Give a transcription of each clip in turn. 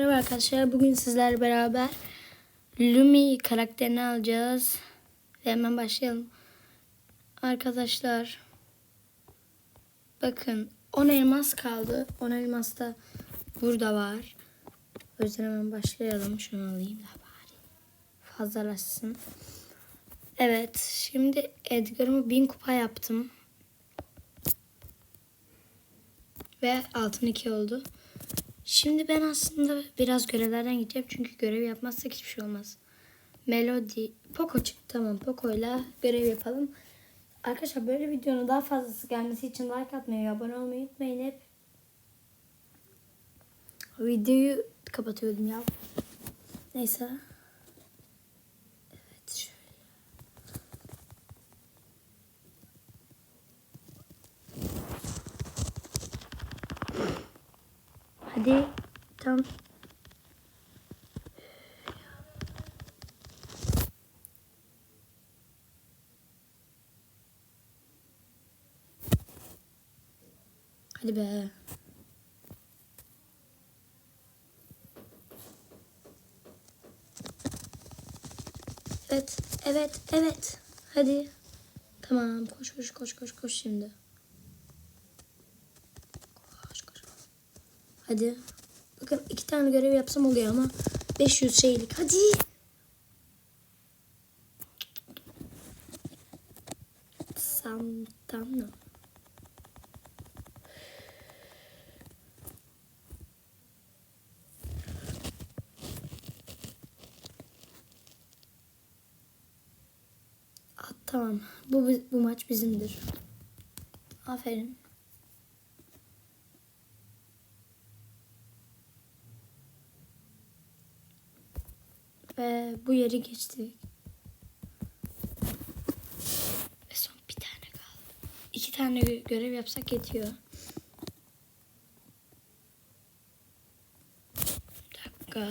Merhaba arkadaşlar. Bugün sizlerle beraber Lumi karakterini alacağız. Ve hemen başlayalım. Arkadaşlar bakın 10 elmas kaldı. 10 elmas da burada var. O yüzden hemen başlayalım. Şunu alayım da bari. Fazlalaşsın. Evet. Şimdi Edgar'ımı 1000 kupa yaptım. Ve altın 2 oldu. Şimdi ben aslında biraz görevlerden gideceğim. Çünkü görev yapmazsak hiçbir şey olmaz. Melody. Poco çıktı. Tamam Poco'yla görev yapalım. Arkadaşlar böyle videonun daha fazlası gelmesi için like atmayı abone olmayı unutmayın hep. Videoyu kapatıyordum ya. Neyse. Hadi. Tam. Hadi be. Evet, evet, evet. Hadi. Tamam, koş koş koş koş koş şimdi. Koş koş. Hadi. Bakın iki tane görev yapsam oluyor ama 500 şeylik. Hadi. Santana. Tamam. Bu, bu maç bizimdir. Aferin. Ve bu yeri geçtik. Ve son bir tane kaldı. İki tane gö- görev yapsak yetiyor. Bir dakika.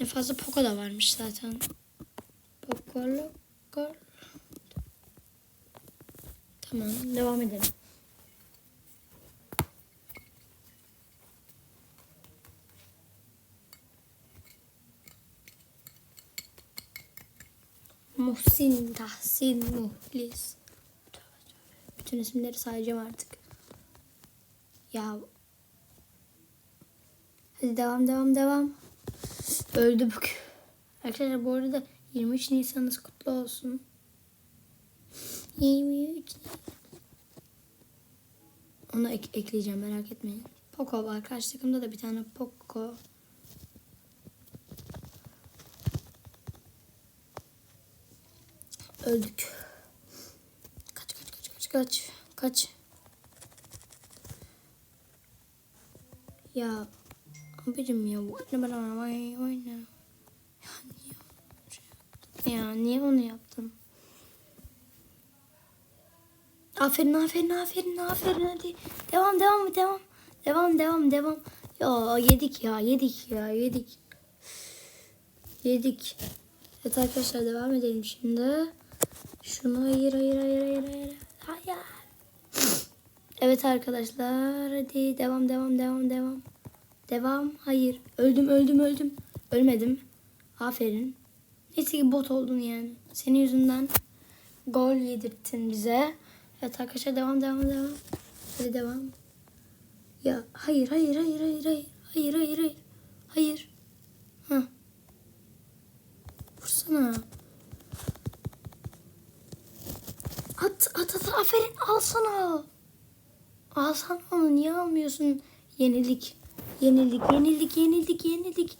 En fazla Poco da varmış zaten. Poco. Tamam devam edelim. Muhsin, Tahsin, Muhlis. Bütün isimleri sayacağım artık. Ya. Hadi devam devam devam. Öldük. Arkadaşlar bu arada 23 Nisan'ınız kutlu olsun. 23 Onu ek- ekleyeceğim merak etmeyin. Poco var. Karşı takımda da bir tane Poco. Öldük. Kaç kaç kaç kaç kaç. Kaç. Ya abicim ya bu ne bana oyna oyna. Ya niye? Ya niye onu yaptın? Aferin aferin aferin aferin hadi. Devam devam devam. Devam devam devam. Ya yedik ya yedik ya yedik. Yedik. Evet arkadaşlar devam edelim şimdi. Şunu hayır hayır hayır hayır hayır. Hayır. Evet arkadaşlar hadi devam devam devam devam. Devam. Hayır. Öldüm öldüm öldüm. Ölmedim. Aferin. Neyse ki bot oldun yani. Senin yüzünden gol yedirttin bize. Evet arkadaşlar devam devam devam. Hadi devam. Ya hayır hayır hayır hayır hayır. Hayır hayır hayır. Hayır. Hah. Vursana. At at at aferin alsana. Alsana onu niye almıyorsun? Yenildik. Yenildik yenildik yenildik yenildik.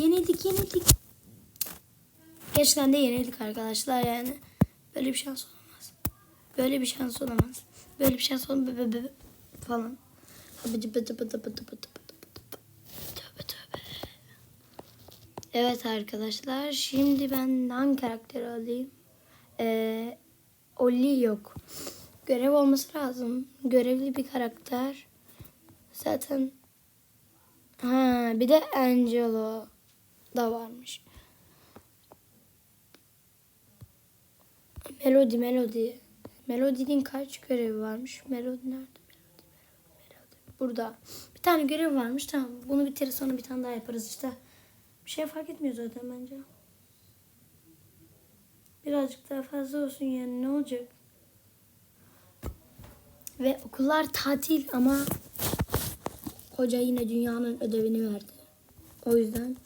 Yenildik yenildik. Gerçekten de yenildik arkadaşlar yani. Böyle bir şans olamaz. Böyle bir şans olamaz. Böyle bir şans olamaz. Falan. Evet arkadaşlar. Şimdi ben hangi karakteri alayım? Ee, Oli yok. Görev olması lazım. Görevli bir karakter. Zaten ha bir de Angelo da varmış. Melody Melody. Melody'nin kaç görevi varmış? Melody nerede? Melody, Melody. Burada. Bir tane görev varmış. Tamam. Bunu bitiririz sonra bir tane daha yaparız işte. Bir şey fark etmiyor zaten bence. Birazcık daha fazla olsun yani ne olacak? Ve okullar tatil ama hoca yine dünyanın ödevini verdi. O yüzden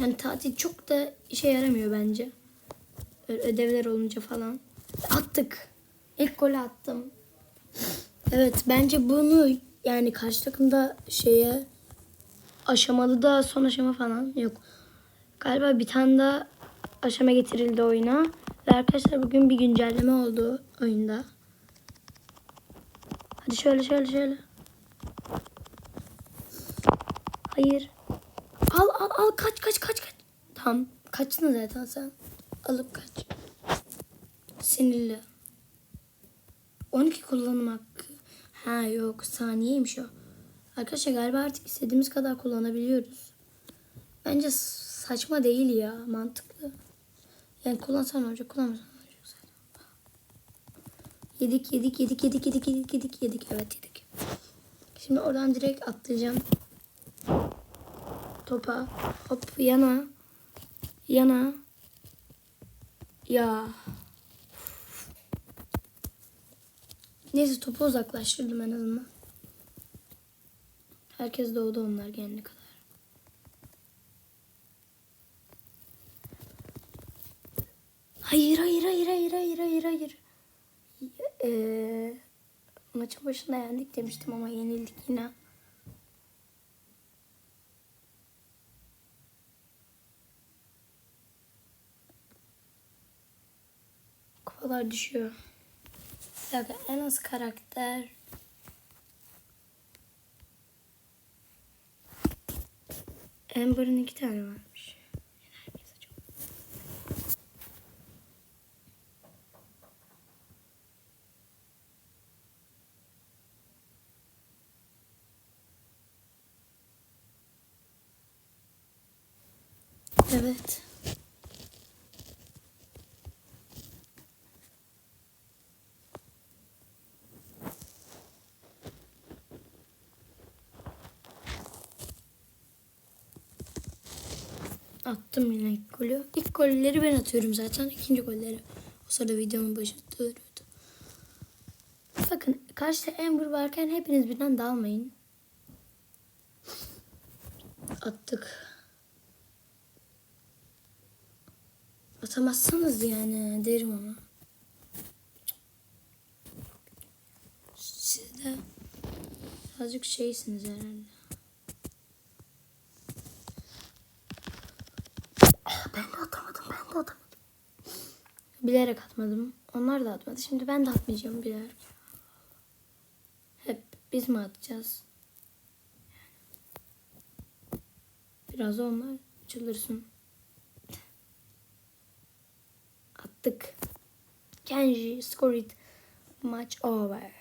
yani tatil çok da işe yaramıyor bence. Öyle ödevler olunca falan. Attık. İlk golü attım. Evet bence bunu yani karşı takımda şeye aşamalı da son aşama falan yok. Galiba bir tane daha aşama getirildi oyuna. Ve arkadaşlar bugün bir güncelleme oldu oyunda. Hadi şöyle şöyle şöyle. Hayır. Al al al kaç kaç kaç kaç. Tamam kaçtın zaten sen. Alıp kaç. Sinirli. 12 kullanım hakkı. Ha yok saniyeymiş o. Arkadaşlar galiba artık istediğimiz kadar kullanabiliyoruz. Bence saçma değil ya mantıklı. Yani kullansan olacak kullanmasan olacak zaten. Yedik yedik yedik yedik yedik yedik yedik yedik evet yedik. Şimdi oradan direkt atlayacağım. Topa hop yana yana ya Neyse topu uzaklaştırdım en azından. Herkes doğdu onlar gelene kadar. Hayır hayır hayır hayır hayır hayır hayır. Ee, maçın başında yendik demiştim ama yenildik yine. Kupalar düşüyor. Bir dakika en az karakter. Amber'ın iki tane varmış. Evet. Attım yine ilk golü. İlk golleri ben atıyorum zaten. İkinci golleri o sırada videonun başında duruyordu. Bakın karşıda Amber varken hepiniz birden dalmayın. Attık. Atamazsanız yani derim ama. Siz de birazcık şeysiniz herhalde. Ben de atamadım, ben de atamadım. Bilerek atmadım. Onlar da atmadı. Şimdi ben de atmayacağım bilerek. Hep biz mi atacağız? Biraz onlar açılırsın. Attık. Kenji score it. Match over.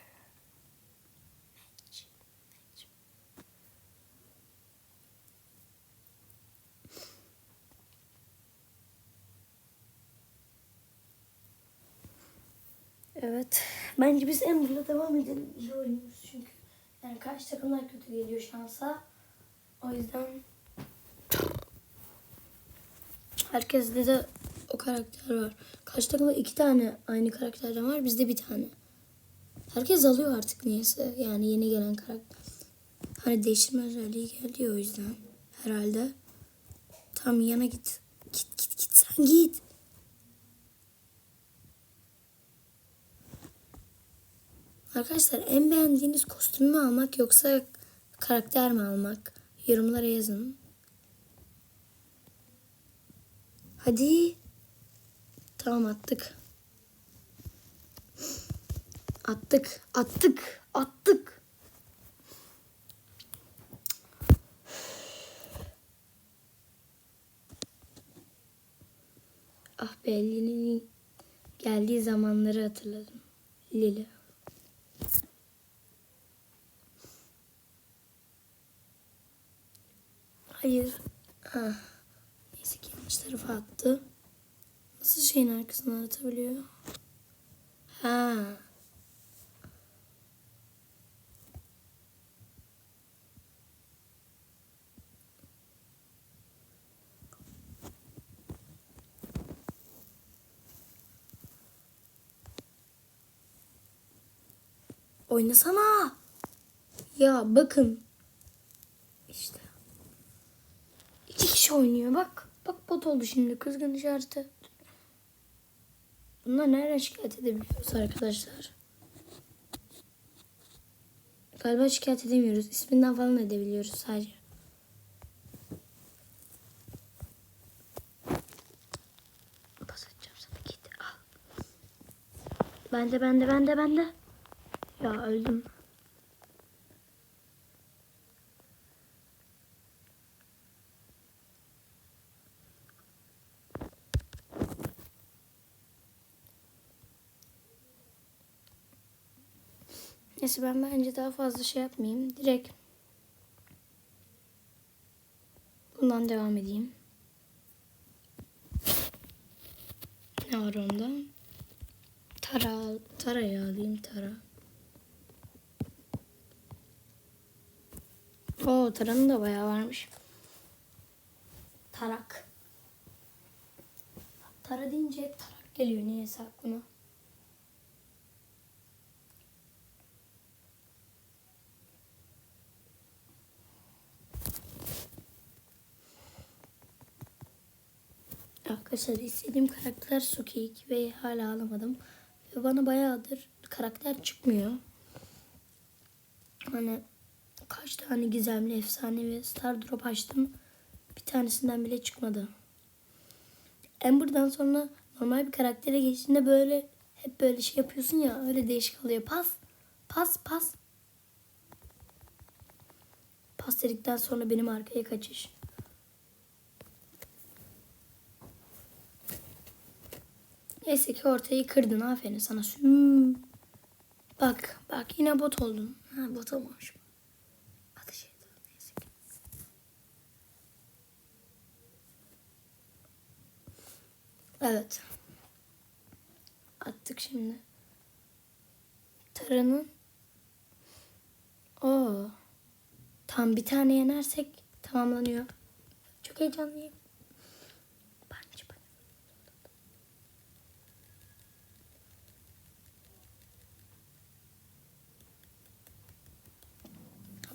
Evet. Bence biz Amber'la devam edelim. İyi oynuyoruz çünkü. Yani karşı takımlar kötü geliyor şansa. O yüzden herkeste de o karakter var. Karşı takımda iki tane aynı karakterden var. Bizde bir tane. Herkes alıyor artık niyeyse. Yani yeni gelen karakter. Hani değiştirme özelliği geldi o yüzden. Herhalde. Tam yana git. Git git git sen git. Arkadaşlar en beğendiğiniz kostümü mü almak yoksa karakter mi almak? Yorumlara yazın. Hadi. Tamam attık. Attık. Attık. Attık. Ah be Lili'nin geldiği zamanları hatırladım. Lili. Hayır. Ah. Neyse ki yanlış tarafa attı. Nasıl şeyin arkasından atabiliyor? Ha. Oynasana. Ya bakın. İşte. İki kişi oynuyor bak. Bak bot oldu şimdi kızgın işareti. Bunlar nereden şikayet edebiliyoruz arkadaşlar? Galiba şikayet edemiyoruz. İsminden falan edebiliyoruz sadece. Pas atacağım sana git al. Bende bende bende bende. Ya öldüm. Neyse ben bence daha fazla şey yapmayayım. Direkt bundan devam edeyim. Ne var onda? Tara, tarayı alayım tara. Oo taranın da bayağı varmış. Tarak. Tara deyince tarak geliyor niyeyse aklıma. Arkadaşlar istediğim karakter Sukik ve hala alamadım. Ve bana bayağıdır karakter çıkmıyor. Hani kaç tane gizemli, efsanevi Star Drop açtım. Bir tanesinden bile çıkmadı. Amber'dan sonra normal bir karaktere geçtiğinde böyle hep böyle şey yapıyorsun ya öyle değişik oluyor. Pas, pas, pas. Pas dedikten sonra benim arkaya kaçış. Neyse ki ortayı kırdın. Aferin sana. Sü. Bak bak yine bot oldun. Ha bot olmamış. Ateş. Neyse ki. Evet. Attık şimdi. Taranın. Oo. Tam bir tane yenersek tamamlanıyor. Çok heyecanlıyım.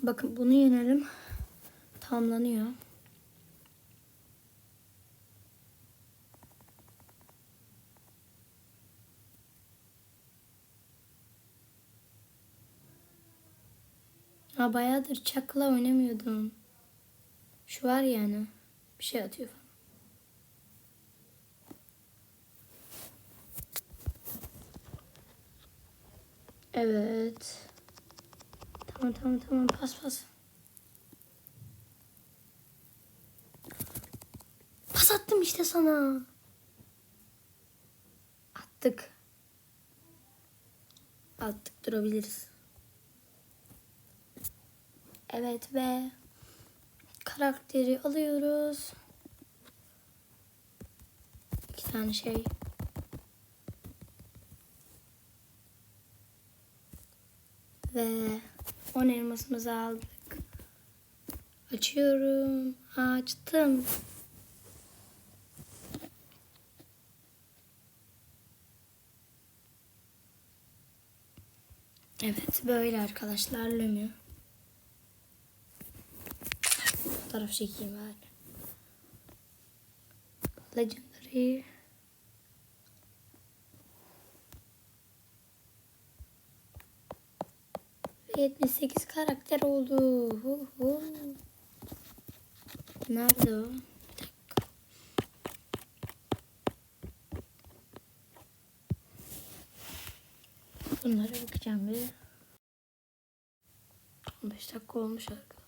Bakın bunu yenelim. Tamamlanıyor. Ha bayağıdır çakla oynamıyordum. Şu var yani. Bir şey atıyor falan. Evet. Tamam tamam tamam pas pas. Pas attım işte sana. Attık. Attık durabiliriz. Evet ve karakteri alıyoruz. İki tane şey. Ve 10 elmasımızı aldık. Açıyorum. Açtım. Evet böyle arkadaşlar Lömü. Fotoğraf çekeyim ben. Legendary. Ve 78 karakter oldu. Hu hu. Nerede o? Bunlara bakacağım bir. 15 dakika olmuş arkadaşlar.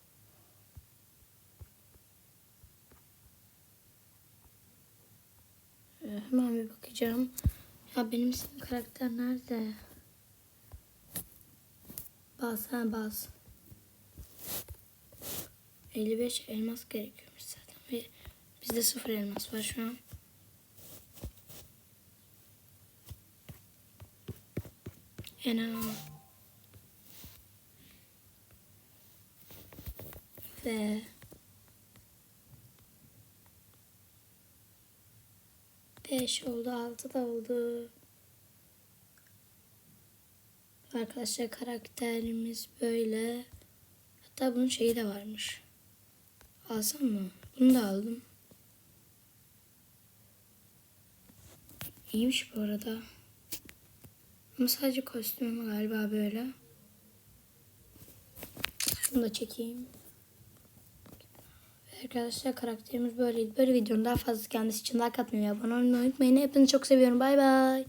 Ee, Hemen bir bakacağım. Ya benim karakter nerede? Bas ha bas. 55 elmas gerekiyormuş zaten. Ve bizde sıfır elmas var şu an. Ena. Ve beş oldu, altı da oldu. Arkadaşlar karakterimiz böyle. Hatta bunun şeyi de varmış. Alsam mı? Bunu da aldım. İyiymiş bu arada. Ama sadece kostümü galiba böyle. Şunu da çekeyim. Arkadaşlar karakterimiz böyleydi. Böyle videonun daha fazla kendisi için like atmayı abone olmayı unutmayın. Hepinizi çok seviyorum. Bay bay.